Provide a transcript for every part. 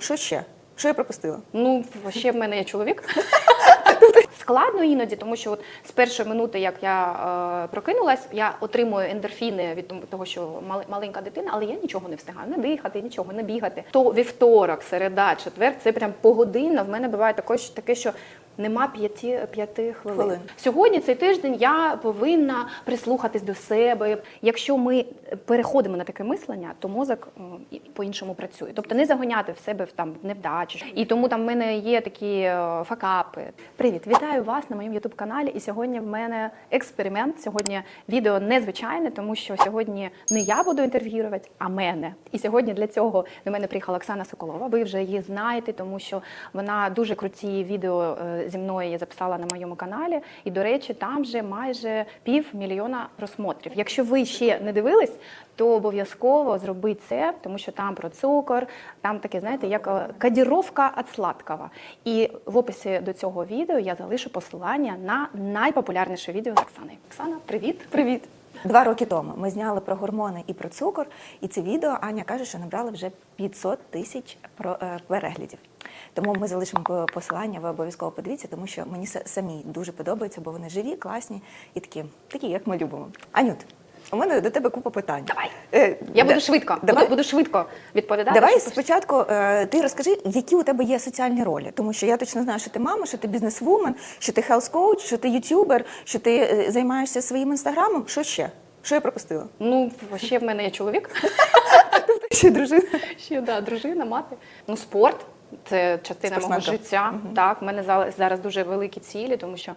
Що ще? Що я пропустила? Ну, ще в мене є чоловік. Складно іноді, тому що от з першої минути, як я е, прокинулась, я отримую ендорфіни від того, що мали- маленька дитина, але я нічого не встигаю, не дихати, нічого, не бігати. То вівторок, середа, четвер, це прям погодинно. В мене буває також таке, що нема п'яти п'яти хвилин. Хвилин. Сьогодні цей тиждень я повинна прислухатись до себе. Якщо ми переходимо на таке мислення, то мозок по-іншому працює. Тобто не загоняти в себе в там невдачі. І тому там в мене є такі е, факапи. Привіт, вітаю вас на моєму ютуб каналі. І сьогодні в мене експеримент. Сьогодні відео незвичайне, тому що сьогодні не я буду інтерв'ювати, а мене. І сьогодні для цього до мене приїхала Оксана Соколова. Ви вже її знаєте, тому що вона дуже круті відео е, зі мною я записала на моєму каналі. І, до речі, там вже майже півмільйона просмотрів. Якщо ви ще не дивились, то обов'язково зробіть це, тому що там про цукор, там таке, знаєте, як кадіровка кодіровка від сладкого. І в описі до цього відео я залишу посилання на найпопулярніше відео з Оксани. Оксана, привіт! Привіт! Два роки тому ми зняли про гормони і про цукор, і це відео Аня каже, що набрали вже 500 тисяч е, переглядів. Тому ми залишимо посилання, ви обов'язково подивіться, тому що мені самі дуже подобаються, бо вони живі, класні і такі, такі, як ми любимо. Анют, у мене до тебе купа питань. Давай. Е, Я буду да- швидко, Давай. буду, буду швидко відповідати. Давай щоб- спочатку е, ти розкажи, які у тебе є соціальні ролі, тому що я точно знаю, що ти мама, що ти бізнесвумен, що ти хелс-коуч, що ти ютубер, що ти е, займаєшся своїм інстаграмом. Що ще? Що я пропустила? Ну, ще в мене є чоловік. Ще дружина. Ще да, дружина, мати. Ну, спорт це частина мого життя. Так, в мене зараз дуже великі цілі, тому що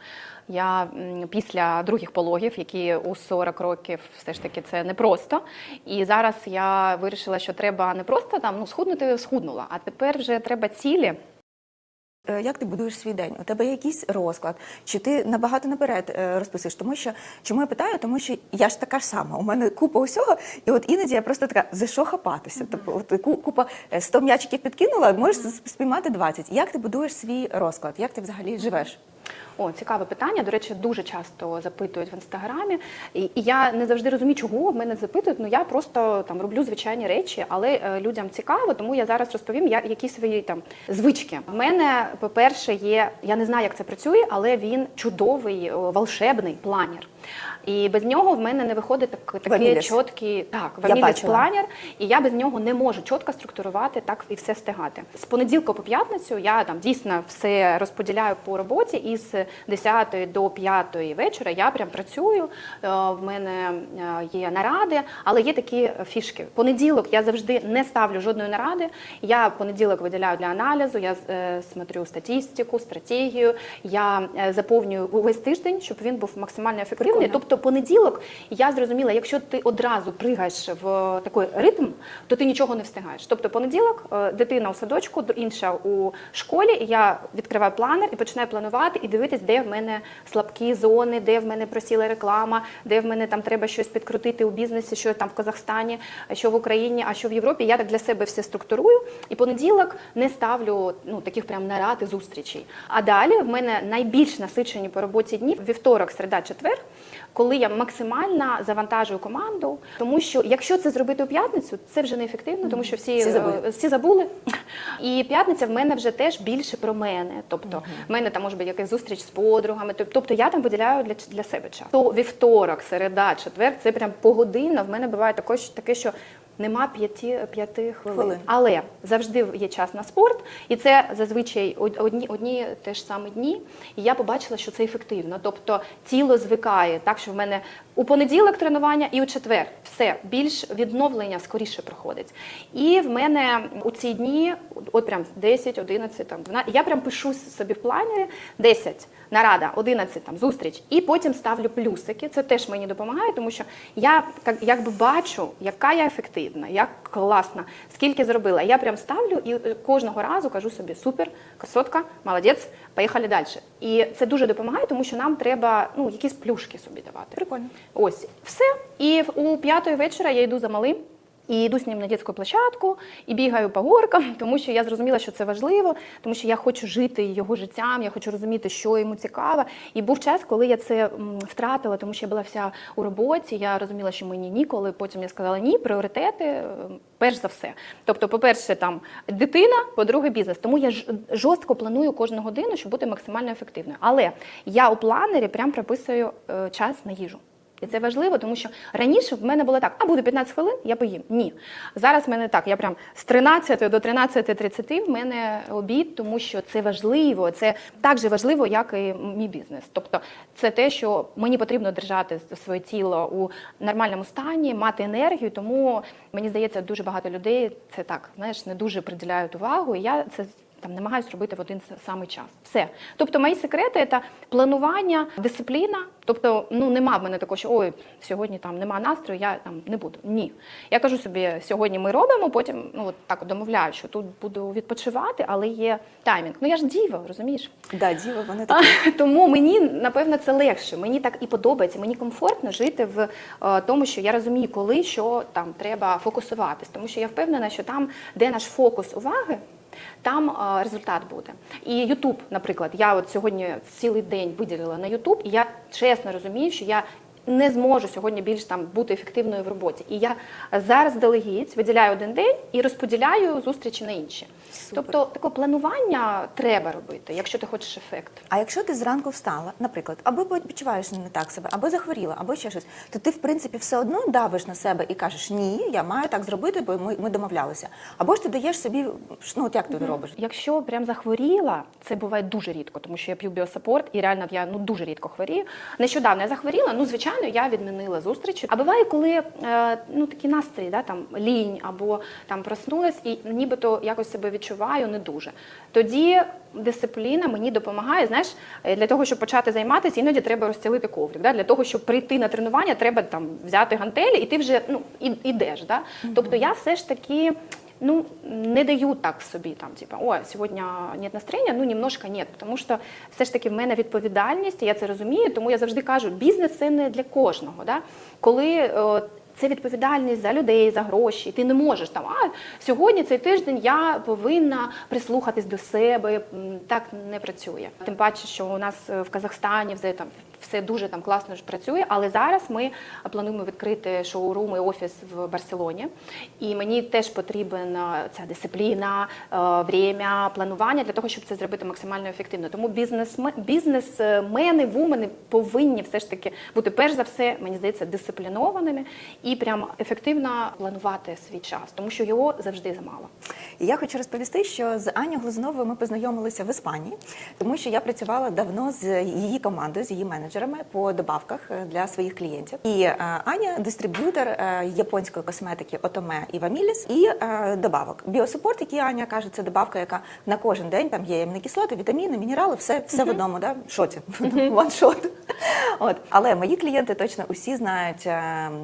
я після других пологів, які у 40 років все ж таки це непросто. І зараз я вирішила, що треба не просто там ну схуднути, схуднула, а тепер вже треба цілі. Е, Як ти будуєш свій день? У тебе є якийсь розклад? Чи ти набагато наперед е, розписуєш? Тому що чому я питаю? Тому що я ж така ж сама. У мене купа усього, і от іноді я просто така за що хапатися? Тобто, от купа е, 100 м'ячиків підкинула, можеш с- спіймати 20. Як ти будуєш свій розклад? Як ти взагалі живеш? О, цікаве питання. До речі, дуже часто запитують в інстаграмі. І, і я не завжди розумію, чого в мене запитують. Ну я просто там роблю звичайні речі, але е, людям цікаво, тому я зараз розповім, я, які свої там звички. В мене, по-перше, є. Я не знаю, як це працює, але він чудовий, волшебний планер. І без нього в мене не виходить так, такий чіткий так, ваніліс планер, і я без нього не можу чітко структурувати так і все встигати. З понеділка по п'ятницю я там дійсно все розподіляю по роботі, і з 10 до 5 вечора я прям працюю. Е, В мене е, є наради, але є такі фішки. Понеділок я завжди не ставлю жодної наради. Я понеділок виділяю для аналізу, я е, смотрю статистику, стратегію. Я заповнюю увесь тиждень, щоб він був максимально ефективний. Прикольно. Тобто понеділок я зрозуміла, якщо ти одразу пригаєш в такий ритм, то ти нічого не встигаєш. Тобто понеділок е, дитина у садочку, інша у школі, я відкриваю планер і починаю планувати і дивитись, де в мене слабкі зони, де в мене просіла реклама, де в мене там треба щось підкрутити у бізнесі, що там в Казахстані, що в Україні, а що в Європі. Я так для себе все структурую. І понеділок не ставлю ну таких прям нарад і зустрічей. А далі в мене найбільш насичені по роботі дні вівторок, середа, четвер коли я максимально завантажую команду, тому що якщо це зробити у п'ятницю, це вже не ефективно, тому що всі, Всі забули. е, всі забули. І п'ятниця в мене вже теж більше про мене. Тобто, в мене там може бути якась зустріч з подругами. Тобто я там виділяю для, для себе час. То вівторок, середа, четвер це прям погодинно. В мене буває також таке, що. Нема п'яти п'яти хвилин. Хвилин. але завжди є час на спорт, і це зазвичай одні одні те ж самі дні. І я побачила, що це ефективно. Тобто тіло звикає, так що в мене у понеділок тренування і у четвер все більш відновлення скоріше проходить. І в мене у ці дні, от прям 10, 11, там 12, я прям пишу собі в планері 10 нарада, 11 там зустріч, і потім ставлю плюсики. Це теж мені допомагає, тому що я як- якби бачу, яка я ефективна, як класна, скільки зробила. Я прям ставлю і е, кожного разу кажу собі супер, красотка, молодець, поїхали далі. І це дуже допомагає, тому що нам треба ну якісь плюшки собі давати. Прикольно. Ось все. І у п'ятої вечора я йду за малим. І йду з ним на дитячу площадку і бігаю по горкам, тому що я зрозуміла, що це важливо, тому що я хочу жити його життям, я хочу розуміти, що йому цікаво. І був час, коли я це втратила, тому що я була вся у роботі. Я розуміла, що мені ніколи. Потім я сказала ні, пріоритети е, перш за все. Тобто, по-перше, там дитина, по-друге, бізнес. Тому я жорстко планую кожну годину, щоб бути максимально ефективною. Але я у планері прям прописую е, час на їжу. І це важливо, тому що раніше в мене було так: а буде 15 хвилин, я поїм. Ні. Зараз в мене так, я прям з 13 до 13.30 в мене обід, тому що це важливо. Це так же важливо, як і мій бізнес. Тобто, це те, що мені потрібно держати своє тіло у нормальному стані, мати енергію. Тому мені здається, дуже багато людей це так, знаєш, не дуже приділяють увагу. І я це там намагаюсь робити в один самий час. Все. Тобто, мої секрети це планування, дисципліна. Тобто, ну нема в мене такого, що ой, сьогодні там нема настрою, я там не буду. Ні. Я кажу собі, сьогодні ми робимо, потім ну от так домовляю, що тут буду відпочивати, але є таймінг. Ну я ж діва, розумієш? Да, діва, вони такі. Тому мені напевно це легше. Мені так і подобається. Мені комфортно жити в е, тому, що я розумію, коли що там треба фокусуватись. Тому що я впевнена, що там, де наш фокус уваги. Там е, результат буде. І Ютуб, наприклад, я от сьогодні цілий день виділила на Ютуб, і я чесно розумію, що я не зможу сьогодні більш там бути ефективною в роботі. І я зараз делегіть виділяю один день і розподіляю зустрічі на інші. Супер. Тобто таке планування треба робити, якщо ти хочеш ефект. А якщо ти зранку встала, наприклад, або відчуваєш не так себе, або захворіла, або ще щось, то ти в принципі все одно давиш на себе і кажеш, ні, я маю так зробити, бо ми, ми домовлялися. Або ж ти даєш собі, ну от як ти робиш? Якщо прям захворіла, це буває дуже рідко, тому що я п'ю біосапорт і реально я ну дуже рідко хворію. Нещодавно я захворіла, ну звичайно, я відмінила зустрічі. А буває, коли е, ну такі настрій, да, там лінь або там проснулась і нібито якось себе відчуваю не дуже. Тоді дисципліна мені допомагає. Знаєш, е, для того, щоб почати займатися, іноді треба розстілити коврик. Да? Для того, щоб прийти на тренування, треба там взяти гантелі, і ти вже ну і, ідеш. Да? Тобто я все ж таки. Ну, не даю так собі там, типа, о, сьогодні нет настроєння, ну немножко нет. Тому що все ж таки в мене відповідальність, і я це розумію, тому я завжди кажу, бізнес це не для кожного. Да? Коли е, це відповідальність за людей, за гроші. Ти не можеш там, а сьогодні цей тиждень я повинна прислухатись до себе. Так не працює. Тим паче, що у нас е, в Казахстані вже там все дуже там класно ж працює. Але зараз ми плануємо відкрити шоурум і офіс в Барселоні. І мені теж потрібен е, ця дисципліна, е, время, планування для того, щоб це зробити максимально ефективно. Тому бізнесме- бізнесмени, вумени повинні все ж таки бути перш за все, мені здається, дисциплінованими і прям ефективно планувати свій час, тому що його завжди замало. Я хочу розповісти, що з Аню Глазуновою ми познайомилися в Іспанії, тому що я працювала давно з її командою, з її менеджерами по добавках е, для своїх клієнтів. І е, Аня дистриб'ютор е, японської косметики Отоме і Ваміліс і добавок. Біосупорт, який Аня каже, це добавка, яка на кожен день там є амінокислоти, вітаміни, мінерали, все, все в одному, да? шоті. Shot. От. Але мої клієнти точно усі знають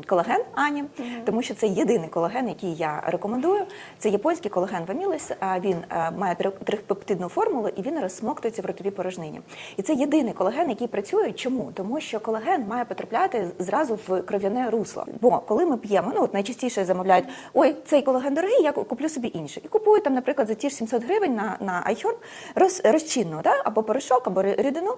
колаген Ані, тому що це єдиний колаген, який я рекомендую. Це японський колаген Вамілис. а Він має три- трипептидну формулу і він розсмоктується в ротовій порожнині. І це єдиний колаген, який працює. Чому? Тому що колаген має потрапляти зразу в кров'яне русло. Бо коли ми п'ємо, ну от найчастіше замовляють: ой, цей колаген дорогий, я куплю собі інший. І купують там, наприклад, за ті ж 700 гривень на, на iHerb роз, розчинну, да? або порошок, або рідину.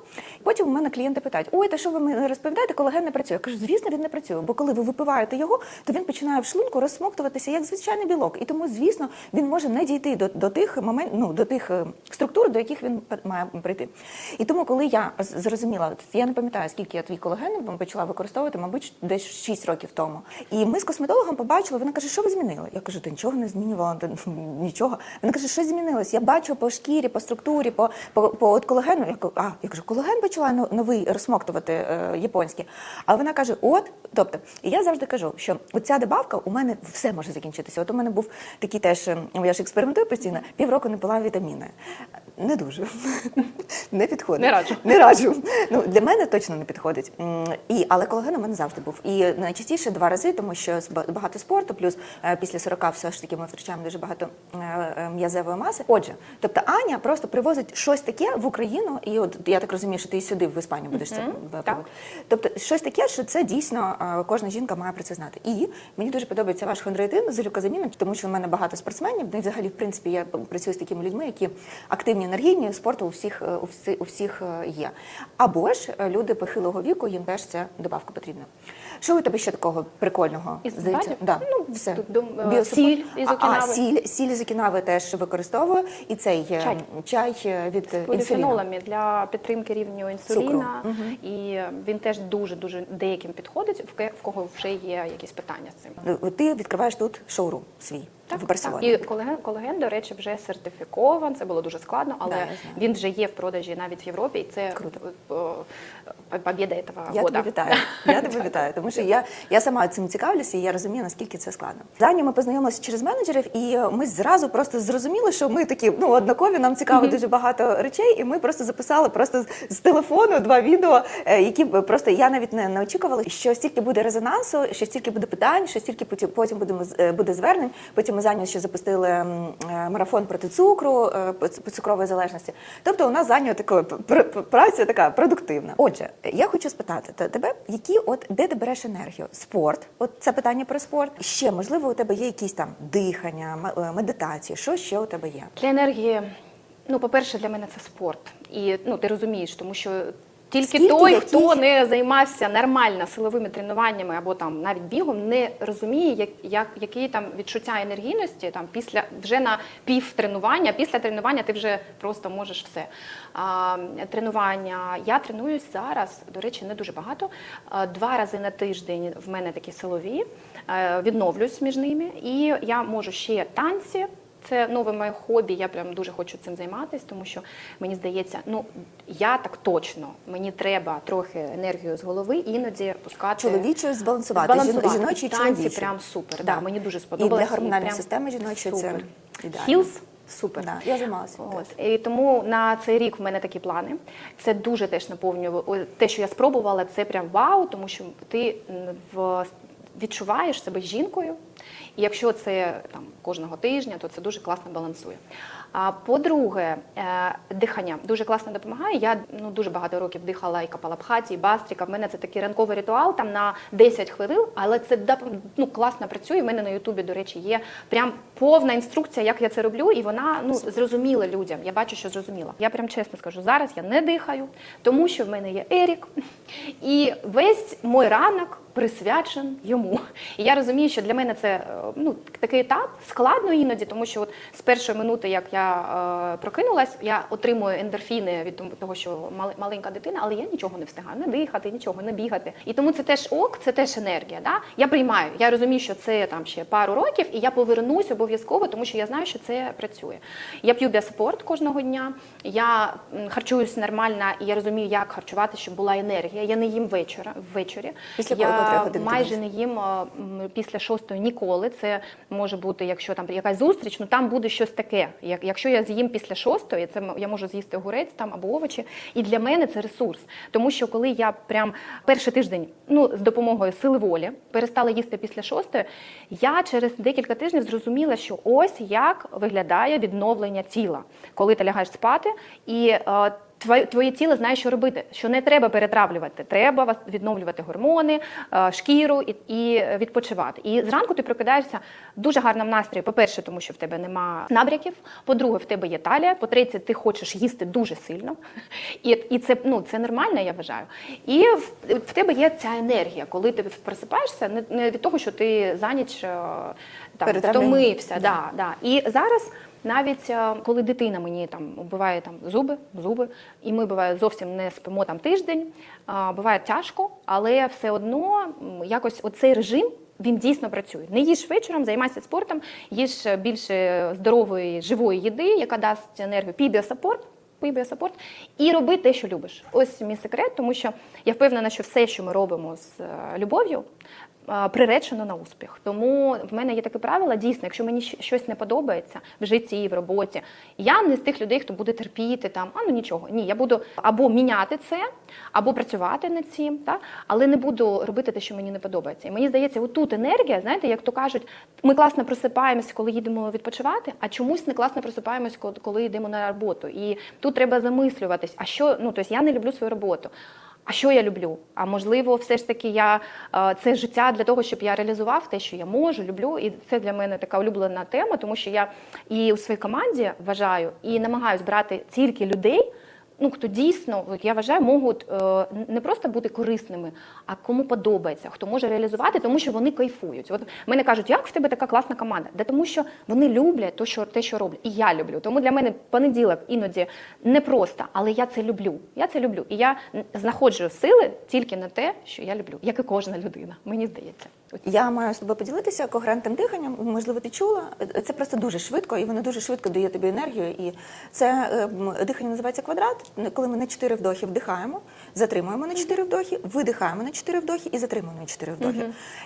Потім у мене клієнти питають: ой, та що ви мені розповідаєте, колаген не працює. Я кажу, звісно, він не працює. Бо коли ви випиваєте його, то він починає в шлунку розсмоктуватися як звичайний білок. І тому, звісно, він може не дійти до, до тих момент, ну до тих е, структур, до яких він має прийти. І тому, коли я зрозуміла, я не пам'ятаю, скільки я твій колаген почала використовувати, мабуть, десь 6 років тому. І ми з косметологом побачили, вона каже, що ви змінили? Я кажу, та нічого не змінювала, нічого. Вона каже, що змінилось? Я бачу по шкірі, по структурі, по, по, по от колагену. Я кажу, а я кажу, колаген почала новий розсмоктувати е, японський. А вона каже: от, тобто, і я завжди кажу, що оця добавка у мене все може закінчитися. От у мене був такий теж, е, я ж експериментую постійно, півроку не пила вітаміни. Не дуже. Не підходить. Не раджу. Не раджу. Ну, для мене точно не підходить. І, але колаген у мене завжди був. І найчастіше два рази, тому що багато спорту, плюс е, після 40 все ж таки ми втрачаємо дуже багато е, е, м'язевої маси. Отже, тобто Аня просто привозить щось таке в Україну, і от я так розумію, що ти і сюди в Іспанію будеш це Мгм, е, так. Тобто, щось таке, що це дійсно кожна жінка має про це знати. І мені дуже подобається ваш хондроїтин з глюкозаміном, тому що в мене багато спортсменів. Ну, і взагалі, в принципі, я працюю з такими людьми, які активні енергійні, спорту у всіх у всі- у всіх є. Або ж е, люди похилого віку, їм теж ця добавка потрібна. Що у тебе ще такого прикольного? Із здається? Да, Ну, все. дум- е, сіль із Окінави. А, сіль, сіль з окінави теж використовую. І цей е, Чай. чай е, від з поліфенолами для підтримки рівню інсуліна, Цукру. і він теж дуже дуже деяким підходить, в кого вже є якісь питання з цим. Ну, Ти відкриваєш тут шоурум свій в Барселоні. І колаген, колаген, до речі, вже сертифікован. Це було дуже складно, але Да, він вже є в продажі навіть в Європі, і це Круто. Е, побєда цього Я года. тебе вітаю. Я тебе вітаю, тому що я, я сама цим цікавлюся, і я розумію, наскільки це складно. З Аню ми познайомилися через менеджерів, і ми зразу просто зрозуміли, що ми такі ну однакові, нам цікаво дуже багато речей, і ми просто записали просто з, телефону два відео, е, які просто я навіть не, не очікувала, що стільки буде резонансу, що стільки буде питань, що стільки потім потім будемо е, буде звернень. Потім ми з ще запустили марафон проти цукру, по- цукрової залежності. Тобто у нас з Анею така праця така продуктивна. Отже, я хочу спитати то тебе, які от де ти береш енергію? Спорт, от це питання про спорт. Ще можливо, у тебе є якісь там дихання, е, медитації. Що ще у тебе є? Для енергії, ну, по-перше, для мене це спорт. І ну, ти розумієш, тому що тільки Скільки, той, який? хто не займався нормально силовими тренуваннями або там навіть бігом, не розуміє, як, як, які там відчуття енергійності там, після вже на пів тренування. Після тренування ти вже просто можеш все. А, тренування. Я тренуюсь зараз, до речі, не дуже багато. А, Два рази на тиждень в мене такі силові, е, відновлюсь між ними. І я можу ще танці. Це нове моє хобі. Я прям дуже хочу цим займатися, тому що мені здається, ну я так точно. Мені треба трохи енергію з голови іноді пускати Чоловічою збалансувати, збалансувати. Жіно- жіночою і танці прям супер. Да. Да. мені дуже І сподобалося. для гормональної системи жіночої це ідеально. Хілс супер. Да, я займалася. От. І тому на цей рік в мене такі плани. Це дуже теж наповнює. Те, що я спробувала, це прям вау, тому що ти в відчуваєш себе жінкою. І якщо це там кожного тижня, то це дуже класно балансує. А по-друге, е, дихання дуже класно допомагає. Я ну дуже багато років дихала і капалабхаті, і бастріка. В мене це такий ранковий ритуал там на 10 хвилин, але це ну, класно працює. У мене на Ютубі, до речі, є прям повна інструкція, як я це роблю, і вона ну зрозуміла людям. Я бачу, що зрозуміла. Я прям чесно скажу, зараз я не дихаю, тому що в мене є Ерік, і весь мой ранок присвячен йому. І я розумію, що для мене це е, ну такий етап складно іноді, тому що от з першої минути, як я е, прокинулась, я отримую ендорфіни від того, що маленька дитина, але я нічого не встигаю, не дихати, нічого, не бігати. І тому це теж ок, це теж енергія. Да? Я приймаю. Я розумію, що це там ще пару років, і я повернусь обов'язково, тому що я знаю, що це працює. Я п'ю біоспорт кожного дня. Я харчуюсь нормально, і я розумію, як харчувати, щоб була енергія. Я не їм вечора ввечері. Після я котрої майже не їм після шостої ніколи. Це може бути, якщо там якась зустріч, ну там буде щось таке. Як, якщо я з'їм після шостої, це я можу з'їсти огурець там або овочі. І для мене це ресурс. Тому що коли я прям перший тиждень, ну з допомогою сили волі, перестала їсти після шостої, я через декілька тижнів зрозуміла, що ось як виглядає відновлення тіла, коли ти лягаєш спати і. Твоє, твоє тіло знає, що робити, що не треба перетравлювати, треба відновлювати гормони, е, шкіру і, і відпочивати. І зранку ти прокидаєшся в дуже гарному настрої. По-перше, тому що в тебе нема набряків. По-друге, в тебе є талія. По-третє, ти хочеш їсти дуже сильно. І, і це, ну, це нормально, я вважаю. І в, в тебе є ця енергія, коли ти просипаєшся, не, не від того, що ти за ніч е, там, втомився. Да, да. І зараз. Навіть е, коли дитина мені там вбиває там зуби, зуби, і ми буває зовсім не спимо там тиждень, буває тяжко, але все одно якось оцей режим. Він дійсно працює. Не їж вечором, займайся спортом, їж е, більше здорової живої їди, яка дасть енергію. Пій біосапорт, пий біосапорт і роби те, що любиш. Ось мій секрет, тому що я впевнена, що все, що ми робимо з е, любов'ю, Приречено на успіх, тому в мене є таке правило. Дійсно, якщо мені щось не подобається в житті, в роботі, я не з тих людей, хто буде терпіти там, а ну нічого. Ні, я буду або міняти це, або працювати над цим, та але не буду робити те, що мені не подобається. І мені здається, отут енергія, знаєте, як то кажуть, ми класно просипаємося, коли їдемо відпочивати, а чомусь не класно просипаємось, коли йдемо на роботу. І тут треба замислюватись, а що ну тобто я не люблю свою роботу. А що я люблю? А можливо, все ж таки я е, це життя для того, щоб я реалізував те, що я можу, люблю, і це для мене така улюблена тема, тому що я і у своїй команді вважаю і намагаюсь брати тільки людей. Ну, хто дійсно, от я вважаю, можуть е, не просто бути корисними, а кому подобається, хто може реалізувати, тому що вони кайфують. От мене кажуть, як в тебе така класна команда? Да тому що вони люблять те, що, те, що роблять. І я люблю. Тому для мене понеділок іноді непросто, але я це люблю. Я це люблю. І я знаходжу сили тільки на те, що я люблю, як і кожна людина. Мені здається. Я маю з тобою поділитися когерентним диханням. Можливо, ти чула. Це просто дуже швидко, і воно дуже швидко дає тобі енергію. І це ем, дихання називається квадрат. Коли ми на 4 вдохи вдихаємо, затримуємо на 4 вдохи, видихаємо на 4 вдохи і затримуємо на 4 вдохи.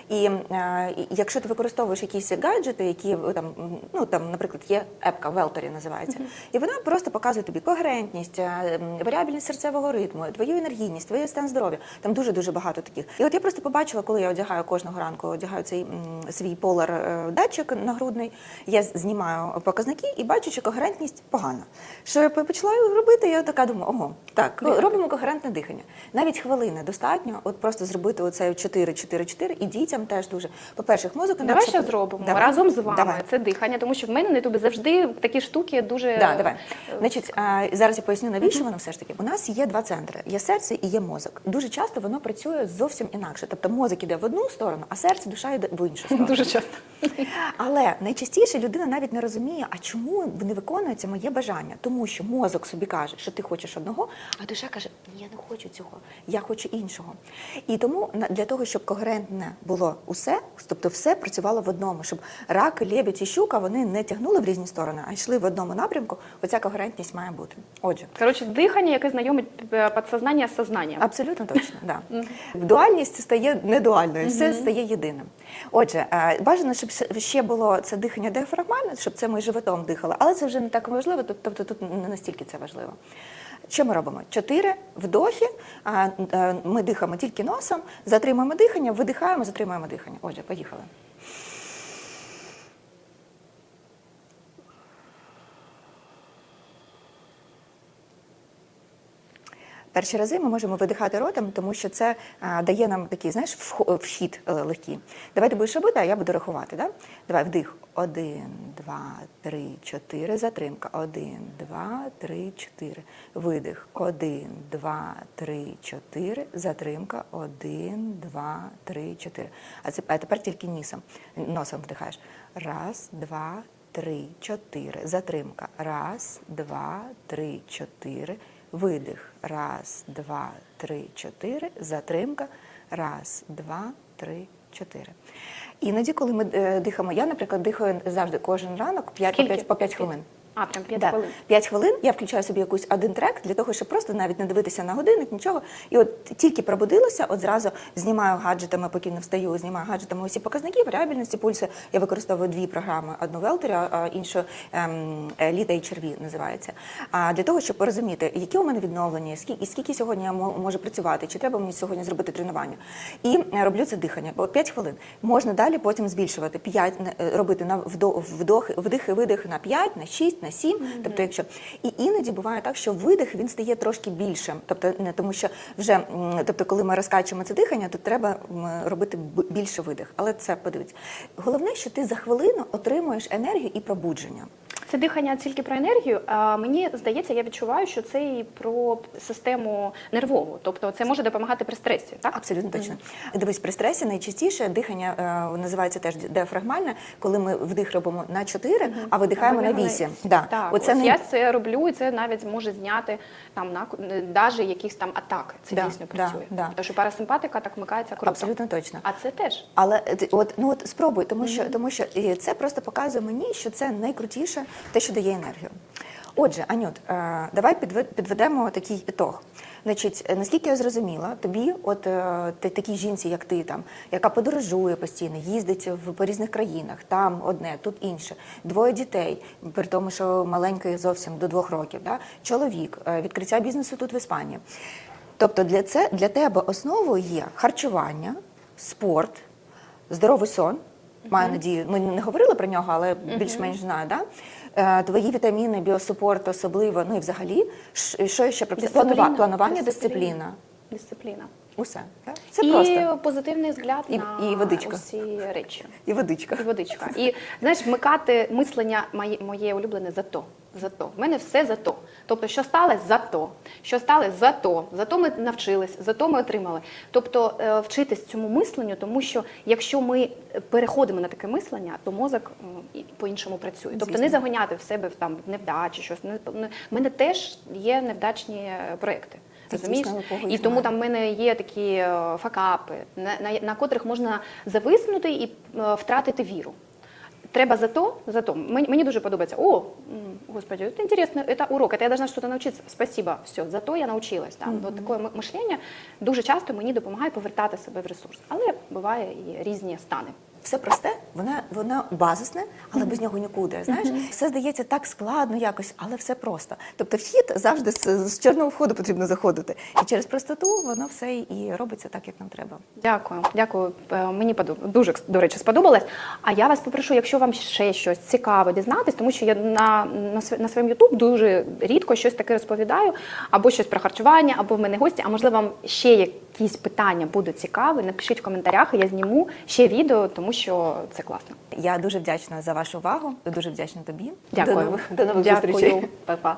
І е, якщо ти використовуєш якісь гаджети, які е, там, ну там, наприклад, є епка Велторі називається, і вона просто показує тобі когерентність, е, варіабельність серцевого ритму, твою енергійність, твій стан здоров'я. Там дуже дуже багато таких. І от я просто побачила, коли я одягаю кожного ранку, одягаю цей свій полар е, датчик нагрудний, я знімаю показники і бачу, що когерентність погана. Що я почала робити, я така думаю, ого, так, робимо когерентне дихання. Навіть хвилини достатньо, от просто зробити оце 4-4-4, і дітям теж дуже. По-перше, мозок Давай інакше ще зробимо Давай. разом з вами Давай. це дихання, тому що в мене на ютубі завжди такі штуки дуже Да, давай. е, Значить, а, зараз я поясню, навіщо воно все ж таки. У нас є два центри: є серце і є мозок. Дуже часто воно працює зовсім інакше. Тобто мозок іде в одну сторону, а серце, душа йде в іншу сторону. дуже часто. Але найчастіше людина навіть не розуміє, а чому не виконується моє бажання. Тому що мозок собі каже, що ти хочеш одного, а душа каже, ні, я не хочу цього, я хочу іншого. І тому для того, щоб когерентне було усе, тобто все працювало в одному, щоб рак, лебідь і щука вони не тягнули в різні сторони, а йшли в одному напрямку. Оця когерентність має бути. Отже. Коротше, дихання, яке знайомить підсознання з сознанням. Абсолютно точно, да. Дуальність стає недуальною, все стає єдиним. Отже, е, бажано, щоб ще- було це дихання діафрагмальне, щоб це ми животом дихали, але це вже не так важливо, тобто тут не настільки це важливо. Що ми робимо? Чотири вдохи. е, Ми дихаємо тільки носом, затримуємо дихання, видихаємо, затримуємо дихання. Отже, поїхали. Перші рази ми можемо видихати ротом, тому що це дає нам такий, знаєш, вхо- вхід е, легкий. Давай ти будеш робити, а я буду рахувати. Да? Давай вдих. Один, два, три, чотири. Затримка. Один, два, три, чотири. Видих. Один, два, три, чотири. Затримка. Один, два, три, чотири. А, це, а тепер тільки нісом. Носом вдихаєш. Раз, два, три, чотири. Затримка. Раз, два, три, чотири. Видих. Раз, два, три, чотири. Затримка. Раз, два, три, чотири. Іноді, коли ми е, дихаємо, я, наприклад, дихаю завжди кожен ранок 5, по Скільки? 5, по 5 хвилин. А, прям 5 Да. хвилин. 5 хвилин я включаю собі якийсь один трек для того, щоб просто навіть не дивитися на годинник, нічого. І от тільки пробудилася, от зразу знімаю гаджетами, поки не встаю, знімаю гаджетами усі показники, варіабельності пульсу. Я використовую дві програми: одну Велтері, а іншу ем, Літа HRV називається. А для того, щоб порозуміти, які у мене відновлення, скільки, і скільки сьогодні я мо- можу працювати, чи треба мені сьогодні зробити тренування. І е, роблю це дихання. Бо 5 хвилин. Можна далі потім збільшувати 5, робити на вдох, вдох, вдих і видих на 5, на 6, на 7. Тобто, якщо і іноді буває так, що видих він стає трошки більшим. Тобто, не тому, що вже тобто, коли ми розкачуємо це дихання, то треба робити більше видих. Але це подивіться. Головне, що ти за хвилину отримуєш енергію і пробудження. Це дихання тільки про енергію. А мені здається, я відчуваю, що це і про систему нервову. Тобто це може допомагати при стресі, так? Абсолютно точно. Дивись, при стресі найчастіше дихання е, називається теж діафрагмальне, коли ми вдих робимо на 4, а видихаємо на 8. Да. Так, Оце ось не- я це роблю, і це навіть може зняти там на навіть якісь там атаки. Це Да, дійсно да, працює. да. Тому що парасимпатика так вмикається круто. Абсолютно точно. А це теж. Але е, от ну от спробуй, тому що тому що це просто показує мені, що це найкрутіше, те, що дає енергію. Отже, Анют, е, давай підве- підведемо такий ітог. Значить, е, наскільки я зрозуміла, тобі, от е, ти- такій жінці, як ти там, яка подорожує постійно, їздить в по різних країнах, там одне, тут інше, двоє дітей, при тому, що маленький зовсім до двох років, да? чоловік, відкриття бізнесу тут в Іспанії. Тобто для, це, для тебе основою є харчування, спорт, здоровий сон. Маю надію, ми не говорили про нього, але більш-менш знаю, да? Е, Твої вітаміни, біосупорт особливо, ну і взагалі, що ще про планування, планування, дисципліна. Дисципліна. Усе. Так? Це і просто. позитивний взгляд І- на і водичка. усі речі. І водичка. І водичка. І знаєш, вмикати мислення моє, моє улюблене зато. Зато. В мене все зато. Тобто, що сталося зато. Що сталося зато. Зато ми навчились, зато ми отримали. Тобто е, вчитись цьому мисленню, тому що якщо ми переходимо на таке мислення, то мозок по-іншому працює. Тобто Звісно. не загоняти в себе там невдачі, щось. Не, не- в мене теж є невдачні е, проекти. Це, Розумієш? звісно, у когось І тому немає. там в мене є такі е, факапи, на, на, на котрих можна зависнути і е, втратити віру. Треба зато, зато. Мені, мені дуже подобається. О, м, господи, это интересно, это урок, это я должна что-то научиться. Спасибо, все, зато я научилась. Там. От таке м- мишлення дуже часто мені допомагає повертати себе в ресурс. Але буває і різні стани. Все просте, воно, воно базисне, але без нього нікуди. Знаєш, все здається так складно якось, але все просто. Тобто вхід завжди з, з чорного входу потрібно заходити. І через простоту воно все і робиться так, як нам треба. Дякую, дякую. Е, Мені подоб- дуже до речі сподобалось. А я вас попрошу, якщо вам ще щось цікаве дізнатись, тому що я на, на, на своєму Ютуб дуже рідко щось таке розповідаю, або щось про харчування, або в мене гості. А можливо, вам ще якісь питання будуть цікаві. Напишіть в коментарях, і я зніму ще відео, тому що це класно. Я дуже вдячна за вашу увагу, дуже вдячна тобі. Дякую. До нових, до нових Дякую. зустрічей. Па-па.